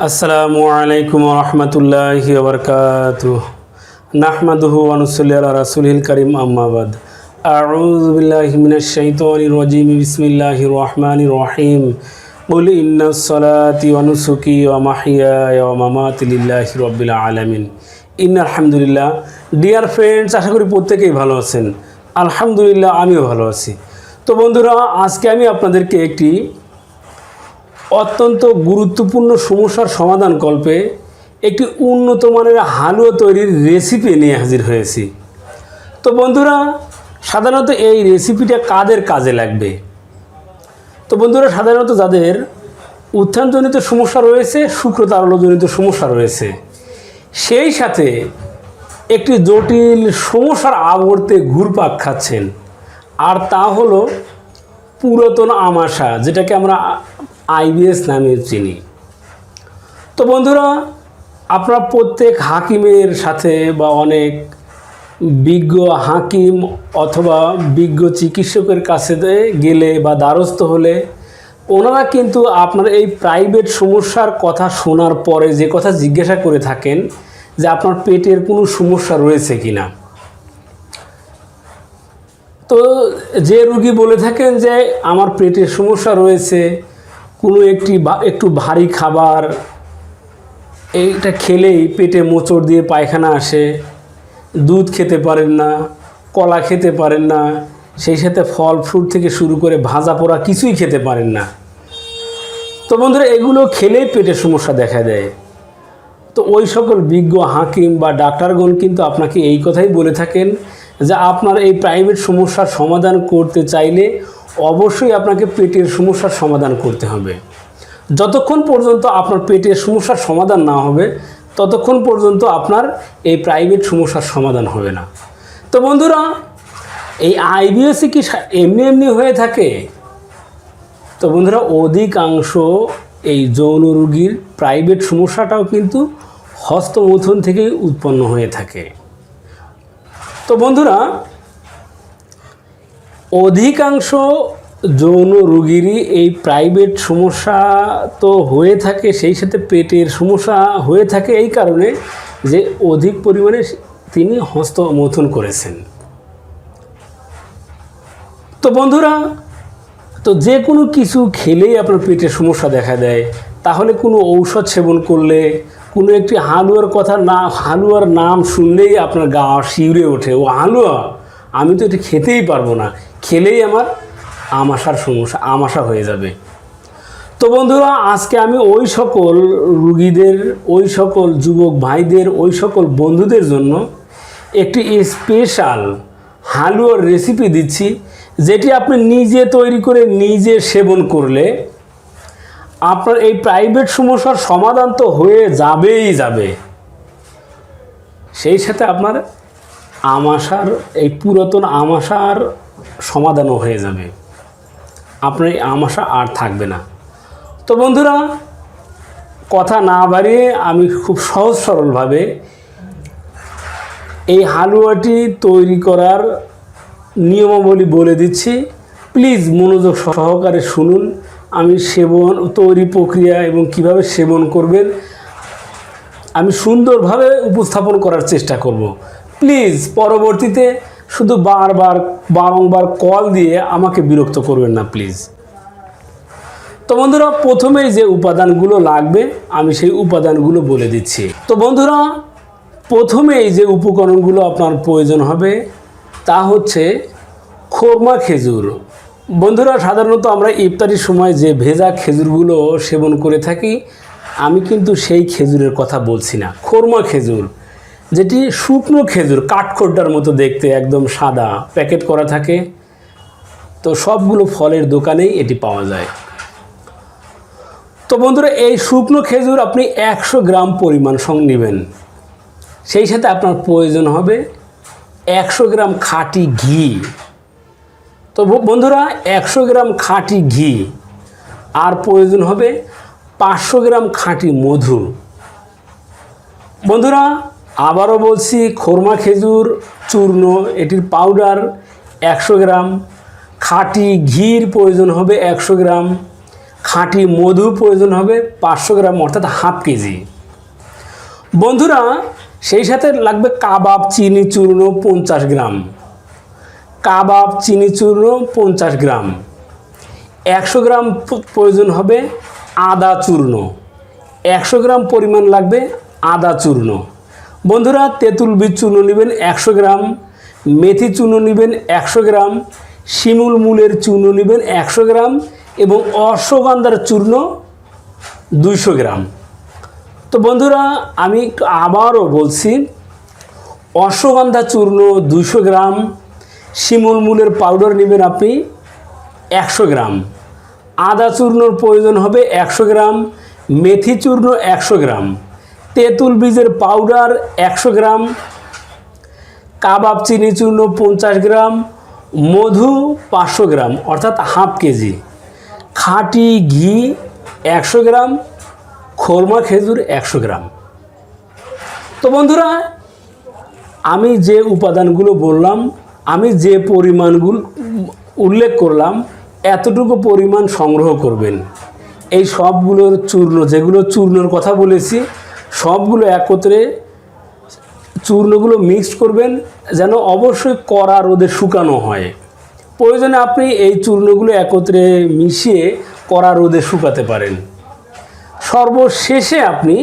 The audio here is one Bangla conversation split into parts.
আসসালামু আলাইকুম রহমতুল্লাহ বরকাত নাহমাদুহু আনুসল্লি আলা রাসুলহিল করিম আম্মাবাদ আউযু বিল্লাহি মিনাশ শাইতানির রাজিম বিসমিল্লাহির রহমানির রহিম قل إن الصلاة ونسكي ومحياي ومماتي لله رب العالمين ইন আলহামদুলিল্লাহ ডিয়ার ফ্রেন্ডস আশা করি প্রত্যেকেই ভালো আছেন আলহামদুলিল্লাহ আমিও ভালো আছি তো বন্ধুরা আজকে আমি আপনাদেরকে একটি অত্যন্ত গুরুত্বপূর্ণ সমস্যার সমাধান কল্পে একটি উন্নত মানের হালুয়া তৈরির রেসিপি নিয়ে হাজির হয়েছি। তো বন্ধুরা, সাধারণত এই রেসিপিটা কাদের কাজে লাগবে? তো বন্ধুরা, সাধারণত যাদের উত্থানজনিত সমস্যা রয়েছে, শুক্রতারলজনিত সমস্যা রয়েছে, সেই সাথে একটি জটিল সমস্যার আবর্তে ঘুরপাক খাচ্ছেন। আর তা হলো পুরাতন আমাশা, যেটাকে আমরা আইবিএস নামে চিনি। তো বন্ধুরা, আপনারা প্রত্যেক হাকিমের সাথে বা অনেক বিজ্ঞ হাকিম অথবা বিজ্ঞ চিকিৎসকের কাছে গেলে বা দ্বারস্থ হলে ওনারা কিন্তু আপনার এই প্রাইভেট সমস্যার কথা শোনার পরে যে কথা জিজ্ঞাসা করে থাকেন যে আপনার পেটের কোনো সমস্যা রয়েছে কি না তো যে রুগী বলে থাকেন যে, আমার পেটের সমস্যা রয়েছে। কোনো একটি একটু ভারী খাবার, এইটা খেলেই পেটে মোচড় দিয়ে পায়খানা আসে, দুধ খেতে পারেন না, কলা খেতে পারেন না, সেই সাথে ফল ফ্রুট থেকে শুরু করে ভাজা পোড়া কিছুই খেতে পারেন না। তো বন্ধুরা, এগুলো খেলেই পেটের সমস্যা দেখা দেয়। তো ওই সকল বিজ্ঞ হাকিম বা ডাক্তারগণ কিন্তু আপনাকে এই কথাই বলে থাকেন যে আপনার এই প্রাইভেট সমস্যার সমাধান করতে চাইলে অবশ্যই আপনাকে পেটের সমস্যার সমাধান করতে হবে। যতক্ষণ পর্যন্ত আপনার পেটের সমস্যার সমাধান না হবে, ততক্ষণ পর্যন্ত আপনার এই প্রাইভেট সমস্যার সমাধান হবে না। তো বন্ধুরা, এই আইবিএসি কি এমনি এমনি হয়ে থাকে? তো বন্ধুরা, অধিকাংশ এই যৌন রোগীর প্রাইভেট সমস্যাটাও কিন্তু হস্তমৈথুন থেকেই উৎপন্ন হয়ে থাকে। তো বন্ধুরা অধিকাংশ যৌন রোগীরই এই প্রাইভেট সমস্যা তো হয়ে থাকে, সেই সাথে পেটের সমস্যা হয়ে থাকে এই কারণে যে অধিক পরিমাণে তিনি হস্তমৈথুন করেছেন। তো বন্ধুরা, তো যে কোনো কিছু খেলেই আপনার পেটের সমস্যা দেখা দেয়। তাহলে কোনো ঔষধ সেবন করলে, কোনো একটি হালুয়ার কথা না, হালুয়ার নাম শুনলেই আপনার গা শিউরে ওঠে। ও হালুয়া, আমি তো এটা খেতেই পারব না। খেলেই আমার আমাশার সমস্যা, আমাশা হয়ে যাবে। তো বন্ধুরা, আজকে আমি ওই সকল রুগীদের, ওই সকল যুবক ভাইদের, ওই সকল বন্ধুদের জন্য একটি স্পেশাল হালুয়ার রেসিপি দিচ্ছি, যেটি আপনি নিজে তৈরি করে নিজে সেবন করলে আপনার এই প্রাইভেট সমস্যার সমাধান তো হয়ে যাবেই যাবে। সেই সাথে আপনার আমাশার, এই পুরাতন আমাশার সমাধানও হয়ে যাবে। আপনার এই আমাশা আর থাকবে না। তো বন্ধুরা, কথা না বাড়িয়ে আমি খুব সহজ সরলভাবে এই হালুয়াটি তৈরি করার নিয়মাবলী বলে দিচ্ছি। প্লিজ মনোযোগ সহকারে শুনুন। আমি সেবন, তৈরি প্রক্রিয়া এবং কীভাবে সেবন করবেন, আমি সুন্দরভাবে উপস্থাপন করার চেষ্টা করব। প্লিজ পরবর্তীতে শুধু বারবার, বারংবার কল দিয়ে আমাকে বিরক্ত করবেন না প্লিজ তো বন্ধুরা, প্রথমেই যে উপাদানগুলো লাগবে, আমি সেই উপাদানগুলো বলে দিচ্ছি। তো বন্ধুরা, প্রথমেই যে উপকরণগুলো আপনার প্রয়োজন হবে, তা হচ্ছে খোরমা খেজুর। বন্ধুরা, সাধারণত আমরা ইফতারির সময় যে ভেজা খেজুরগুলো সেবন করে থাকি, আমি কিন্তু সেই খেজুরের কথা বলছি না। খোরমা খেজুর। যেটি শুকনো খেজুর, কাঠখোড্ডার মতো দেখতে একদম সাদা। প্যাকেট করা থাকে। তো সবগুলো ফলের দোকানেই এটি পাওয়া যায়। তো বন্ধুরা, এই শুকনো খেজুর আপনি একশো গ্রাম পরিমাণ সঙ্গে নেবেন। সেই সাথে আপনার প্রয়োজন হবে একশো গ্রাম খাঁটি ঘি। তো বন্ধুরা, একশো গ্রাম খাঁটি ঘি। আর প্রয়োজন হবে পাঁচশো গ্রাম খাঁটি মধু। বন্ধুরা আবারও বলছি, খোরমা খেজুর, চূর্ণ, এটির পাউডার একশো গ্রাম, খাঁটি ঘির প্রয়োজন হবে একশো গ্রাম, খাঁটি মধু প্রয়োজন হবে পাঁচশো গ্রাম, অর্থাৎ হাফ কেজি। বন্ধুরা, সেই সাথে লাগবে কাবাব, চিনি, চূর্ণ, পঞ্চাশ গ্রাম। কাবাব, চিনি, চূর্ণ, পঞ্চাশ গ্রাম। একশো গ্রাম প্রয়োজন হবে আদা চূর্ণ। একশো গ্রাম পরিমাণ লাগবে আদা চূর্ণ। বন্ধুরা, তেঁতুল বীজ চূর্ণ নেবেন একশো গ্রাম, মেথি চূর্ণ নেবেন একশো গ্রাম, শিমুল মূলের চূর্ণ নেবেন একশো গ্রাম এবং অশ্বগন্ধার চূর্ণ দুইশো গ্রাম। তো বন্ধুরা, আমি আবারও বলছি, অশ্বগন্ধা চূর্ণ দুইশো গ্রাম, শিমুল মূলের পাউডার নেবেন আপনি একশো গ্রাম, আদা চূর্ণর প্রয়োজন হবে একশো গ্রাম, মেথি চূর্ণ একশো গ্রাম। তেঁতুল বীজের পাউডার একশো গ্রাম, কাবাব চিনি চূর্ণ পঞ্চাশ গ্রাম, মধু পাঁচশো গ্রাম, অর্থাৎ হাফ কেজি। খাঁটি ঘি একশো গ্রাম, খোরমা খেজুর একশো গ্রাম। তো বন্ধুরা, আমি যে উপাদানগুলো বললাম, আমি যে পরিমাণগুলো উল্লেখ করলাম, এতটুকু পরিমাণ সংগ্রহ করবেন। এই সবগুলোর চূর্ণ, যেগুলো চূর্ণর কথা বলেছি সবগুলো একত্রে চূর্ণগুলো মিক্সড করবেন, যেন অবশ্যই কড়া রোদে শুকানো হয়। প্রয়োজনে আপনি এই চূর্ণগুলো একত্রে মিশিয়ে কড়া রোদে শুকাতে পারেন। সর্বশেষে আপনি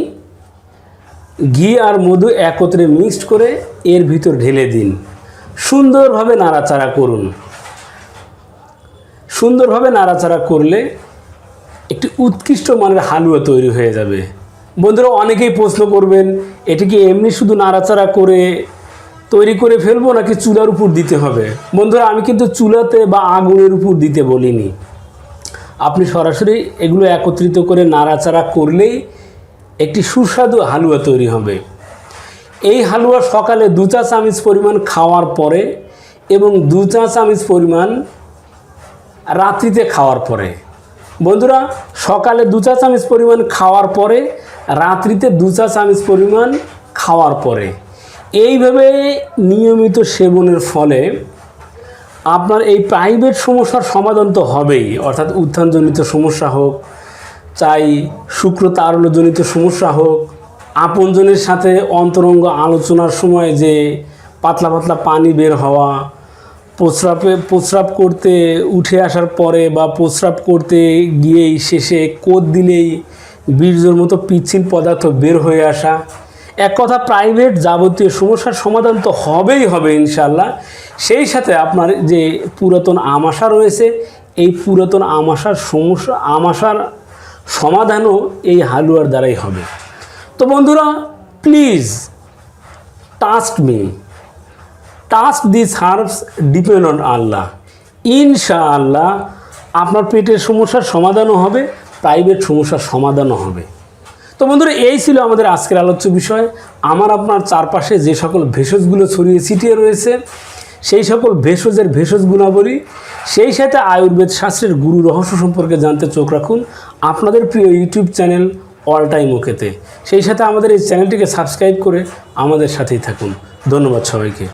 ঘি আর মধু একত্রে মিক্সড করে এর ভিতর ঢেলে দিন। সুন্দরভাবে নাড়াচাড়া করুন। সুন্দরভাবে নাড়াচাড়া করলে একটি উৎকৃষ্ট মানের হালুয়া তৈরি হয়ে যাবে। বন্ধুরা, অনেকেই প্রশ্ন করবেন, এটি কি এমনি শুধু নাড়াচাড়া করে তৈরি করে ফেলব নাকি চুলার উপর দিতে হবে? বন্ধুরা, আমি কিন্তু চুলাতে বা আগুনের উপর দিতে বলিনি। আপনি সরাসরি এগুলো একত্রিত করে নাড়াচাড়া করলেই একটি সুস্বাদু হালুয়া তৈরি হবে। এই হালুয়া সকালে দু চা চামচ পরিমাণ খাওয়ার পরে এবং দু চা চামচ পরিমাণ রাত্রিতে খাওয়ার পরে। বন্ধুরা, সকালে দু চা চামচ পরিমাণ খাওয়ার পরে, রাত্রিতে দু চা চামচ পরিমাণ খাওয়ার পরে। এইভাবে নিয়মিত সেবনের ফলে আপনার এই প্রাইভেট সমস্যার সমাধান তো হবেই, অর্থাৎ উত্থানজনিত সমস্যা হোক, চাই শুক্র তারল্যজনিত সমস্যা হোক, আপনজনের সাথে অন্তরঙ্গ আলোচনার সময় যে পাতলা পাতলা পানি বের হওয়া প্রস্রাবে, প্রস্রাব করতে, উঠে আসার পরে বা প্রস্রাব করতে গিয়েই শেষে কোদ দিলেই বীর্যর মতো পিচ্ছিল পদার্থ বের হয়ে আসা। এক কথা প্রাইভেট যাবতীয় সমস্যার সমাধান তো হবেই হবে ইনশাল্লাহ সেই সাথে আপনার যে পুরাতন আমাশা রয়েছে, এই পুরাতন আমাশার সমস্যা, আমাশার সমাধানও এই হালুয়ার দ্বারাই হবে। তো বন্ধুরা please trust me trust this herbs depend on Allah ইনশাআল্লাহ আপনার পেটের সমস্যার সমাধানও হবে প্রাইভেট সমস্যার সমাধানও হবে। তো বন্ধুরা, এই ছিল আমাদের আজকের আলোচ্য বিষয়। আমার আপনার চারপাশে যে সকল ভেষজগুলো ছড়িয়ে ছিটিয়ে রয়েছে, সেই সকল ভেষজের ভেষজ গুণাবলী, সেই সাথে আয়ুর্বেদ শাস্ত্রের গুরু রহস্য সম্পর্কে জানতে চোখ রাখুন আপনাদের প্রিয় ইউটিউব চ্যানেল অল টাইম ওকেতে। সেই সাথে আমাদের এই চ্যানেলটিকে সাবস্ক্রাইব করে আমাদের সাথেই থাকুন। ধন্যবাদ সবাইকে।